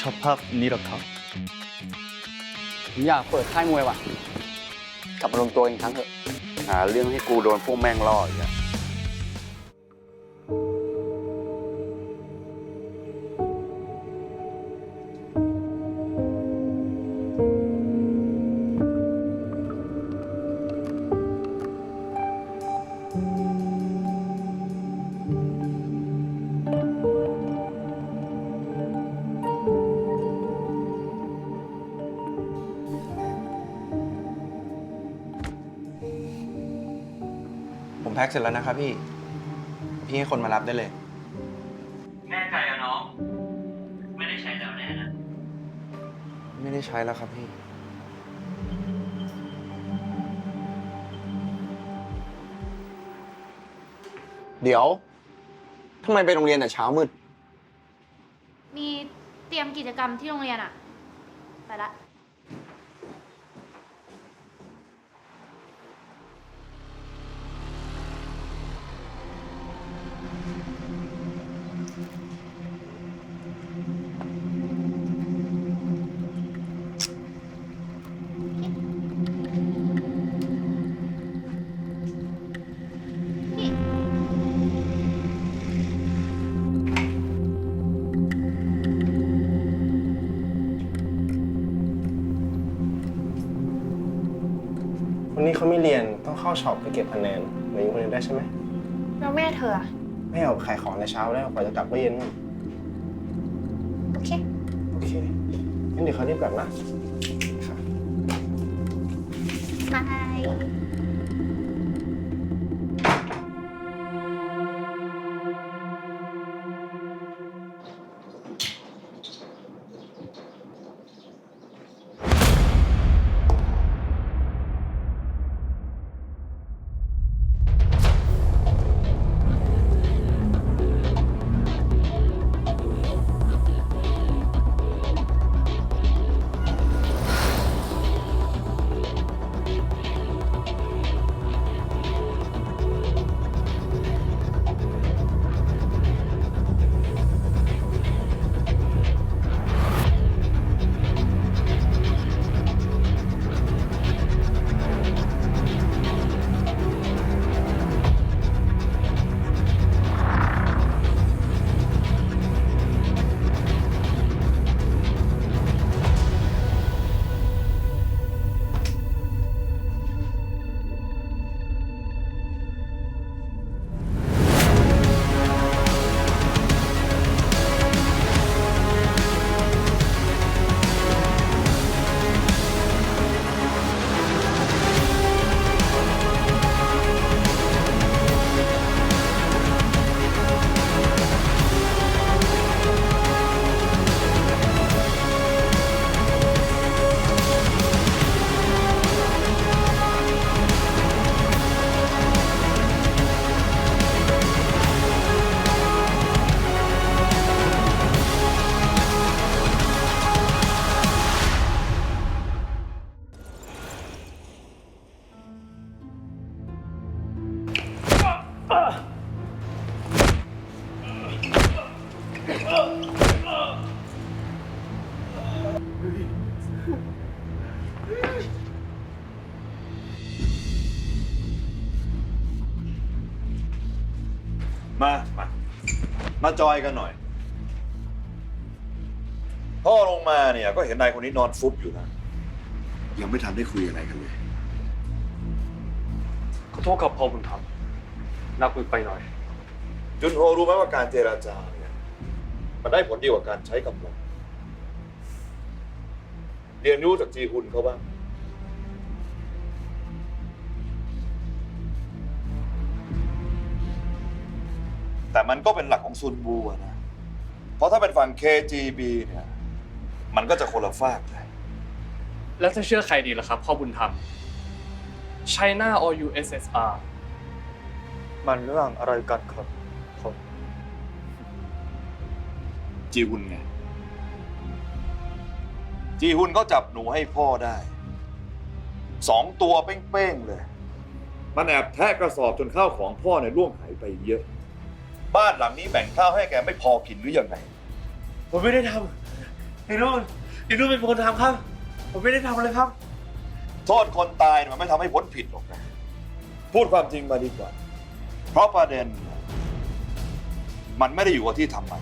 ชอบภาพนี้เหรอครับ ผมอยากเปิดค่ายมวยว่ะ กลับมารวมตัวกันอีกครั้งเถอะ หาเรื่องให้กูโดนพวกแม่งล่ออีกอะ ผมแพ็คเสร็จแล้วนะครับพี่ พี่ให้คนมารับได้เลย แน่ใจอะน้อง ไม่ได้ใช้แล้วแน่นะ ไม่ได้ใช้แล้วครับพี่ เดี๋ยวทำไมไปโรงเรียนแต่เช้ามืด มีเตรียมกิจกรรมที่โรงเรียนอะไปละ เข้าช็อปไปเก็บคะแนนเหมือนคนอื่นได้ใช่ไหมแล้วแม่เธออะไม่เอาขายของในเช้าแล้วกว่าจะกลับก็เย็นโอเค โอเคงั้นเดี๋ยวเขารีบกลับนะ บาย มา มา มาจอยกันหน่อย พ่อลงมาเนี่ย ก็เห็นนายคนนี้นอนฟุบอยู่นะ ยังไม่ทันได้คุยอะไรกันเลย ขอโทษครับพ่อบุญธรรมนักคุยไปหน่อย จุนโฮรู้ไหมว่าการเจราจาเนี่ยมันได้ผลดีกว่าการใช้กำลังเรียนรู้จากจีฮุนเขาบ้าง แต่มันก็เป็นหลักของซุนบูอะนะ เพราะถ้าเป็นฝั่ง KGB เนี่ย มันก็จะคนละฝากเลย แล้วจะเชื่อใครดีล่ะครับพ่อบุญธรรม China or USSR มันเรื่องอะไรกันครับผมจีฮุนไง จีฮุนเขาจับหนูให้พ่อได้ สองตัวเป้งๆเลย มันแอบแทะกระสอบจนข้าวของพ่อเนี่ยร่วงหายไปเยอะ บ้านหลังนี้แบ่งข้าวให้แกไม่พอกินหรือยังไง ผมไม่ได้ทไอ้นู่นไอ้นู่นเป็นคนทำครับ ผมไม่ได้ทำอะไรครับ โทษคนตายเนี่ยมันไม่ทำให้พ้นผิดหรอกนะ พูดความจริงมาดีกว่า เพราะประเด็นเนี่ยมันไม่ได้อยู่ว่าที่ทำไม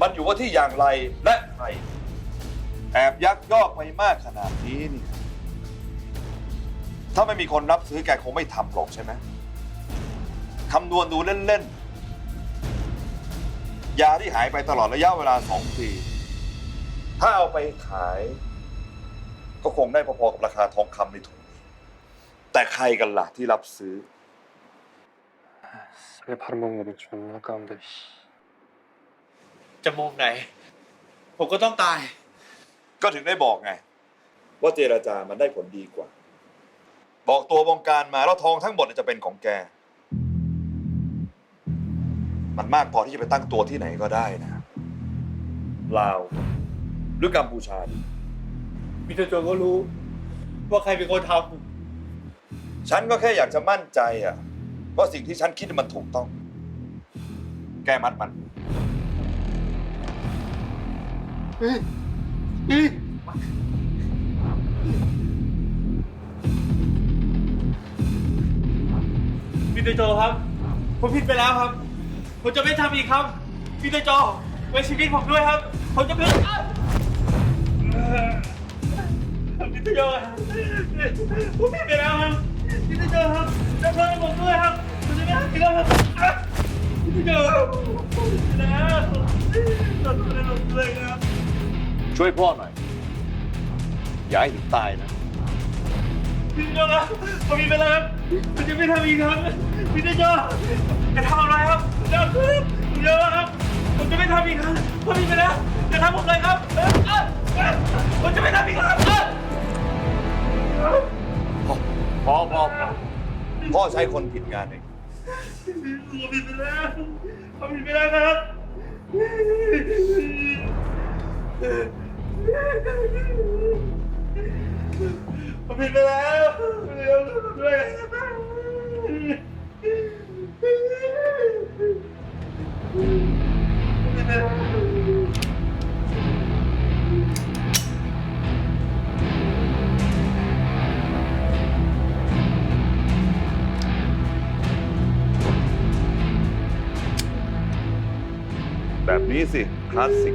มันอยู่ว่าที่อย่างไรและใคร แอบยักยอกไปมากขนาดนี้นี่ถ้าไม่มีคนรับซื้อแกคงไม่ทำหรอกใช่ไหมคำนวณดูเล่นๆ ยาที่หายไปตลอดระยะเวลาสองปี ถ้าเอาไปขาย ก็คงได้พอๆกับราคาทองคำในถุงนี้แต่ใครกันล่ะที่รับซื้อ 왜 팔아먹는 게 존나 까운데จะมุมไหน ผมก็ต้องตาย ก็ถึงได้บอกไง ว่าเจราจามันได้ผลดีกว่า บอกตัววงการมาแล้วทองทั้งหมดจะเป็นของแก มันมากพอที่จะไปตั้งตัวที่ไหนก็ได้นะลาว หรือกัมพูชาดีมิสเตอร์โจก็รู้ ว่าใครเป็นคนทฉันก็แค่อยากจะมั่นใจอะว่าสิ่งที่ฉันคิดมันถูกต้อง แกมัดมันำมิสเตอร์โจครับ ผมผิดไปแล้วครับ ผมจะไม่ทำอีกครับมิสเตอไว้ชีวิตผมด้วยครับ ผมจะไม่อะมิสเตจครับผมผิดไปแล้วครับมิสเตอครับจะเพิ่มผมด้วยครับผมจะไม่ทำอีกแล้วครับอะมิสเตอร์โจผมผิดไปแล้วขอโทษให้ผมด้วยครับ ช่วยพ่อหน่อย อย่าให้ถึงตายนะ พี่เจ้าครับผมมีไปแล้วครับผมจะไม่ทำอีกครับพี่เจ้าจะทำอะไรครับเจ้าครับเจ้าครับผมจะไม่ทำอีกครับผมมีไปแล้วจะทำผมเลยครับเอ้ยเอ้ยเอ้ยผมจะไม่ทำอีกครับเอ้ยพ่อพ่อพ่อใช้คนผิดงานเองผมมีไปแล้วผมมีไปแล้วครับผม ผิดไปแล้วเดี๋ยวด้วยแบบนี้สิ คลาสสิก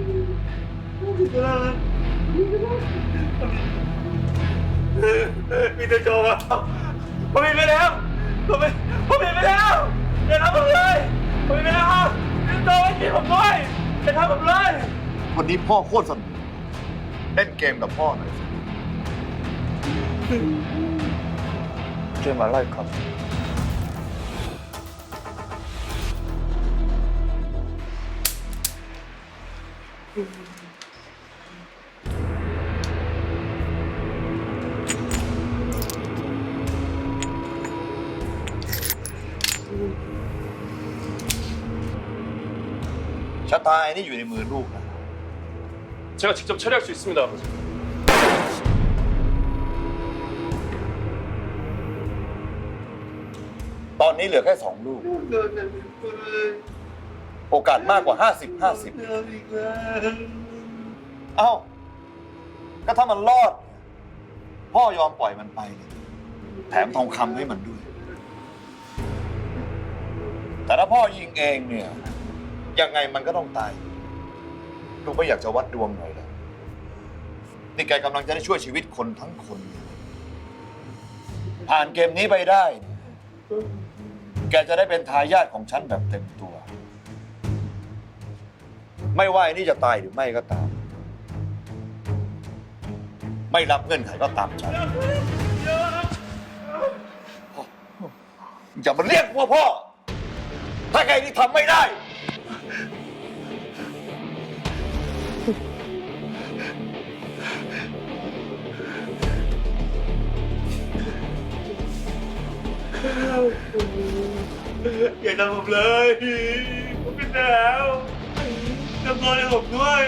มีแต่โจครับผมมีไปแล้วผมมีผมมีไปแล้วอย่าทำผมเลยผมมีไปแล้วครับมีโจไม่กินผมด้วยอย่าทำผมเลยวันนี้พ่อโคตรสนุกเล่นเกมกับพ่อหน่อยสิช่วยมาไล่ครับ ชะตาไอ้นี่อยู่ในมือลูกนะ 제가 직접 처리할 수 있습니다, 아버지. ตอนนี้เหลือแค่สองลูก โอกาสมากกว่า 50 50 เอ้า ก็ถ้ามันรอด พ่อยอมปล่อยมันไปเนี่ยแถมทองคำให้มันด้วย แต่ถ้าพ่อยิงเองเนี่ย ยังไงมันก็ต้องตายลูกไม่อยากจะวัดดวงหน่อยเหรอนี่แกกำลังจะได้ช่วยชีวิตคนทั้งคนเลยผ่านเกมนี้ไปได้เนี่ยแกจะได้เป็นทายาทของฉันแบบเต็มตัว ไม่ว่าไอ้นี่จะตายหรือไม่ก็ตาม ไม่รับเงื่อนไขก็ตามใจอย่ามาเรียกว่าพ่อ ถ้าไงนี่ทำไม่ได้ อย่าทำผมเลยผมผิดแล้วทำตัวให้ผมด้วย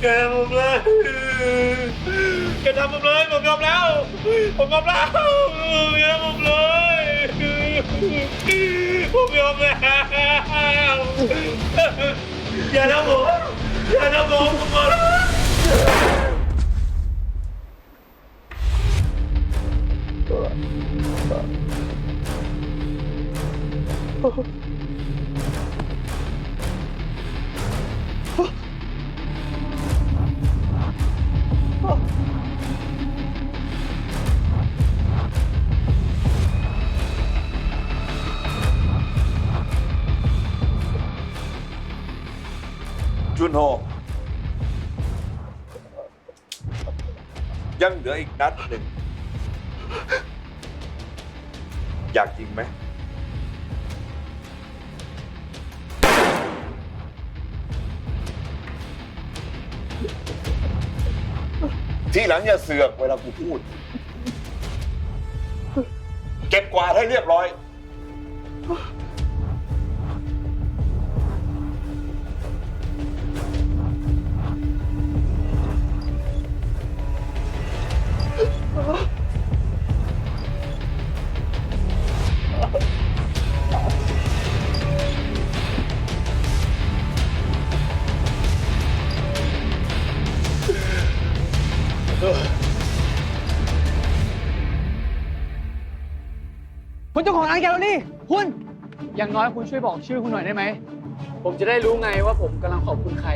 อย่าทำผมเลยอย่าทำผมเลยผมยอมแล้ว ผมยอมแล้วอย่าทำผมเลยผมยอมแล้วอย่าทำผมอย่าทำผมผมขอร้อง จุนโฮยังเหลืออีกนัดหนึ่ง อยากยิงไหม ที่หลังอย่าเสือกเวลากูพูด เก็บกวาดให้เรียบร้อยคุ จ้าของร้านแกลเลอรี่ คุณ อย่างน้อยคุณช่วยบอกชื่อคุณหน่อยได้ไหม ผมจะได้รู้ไงว่าผมกำลังขอบคุณใคร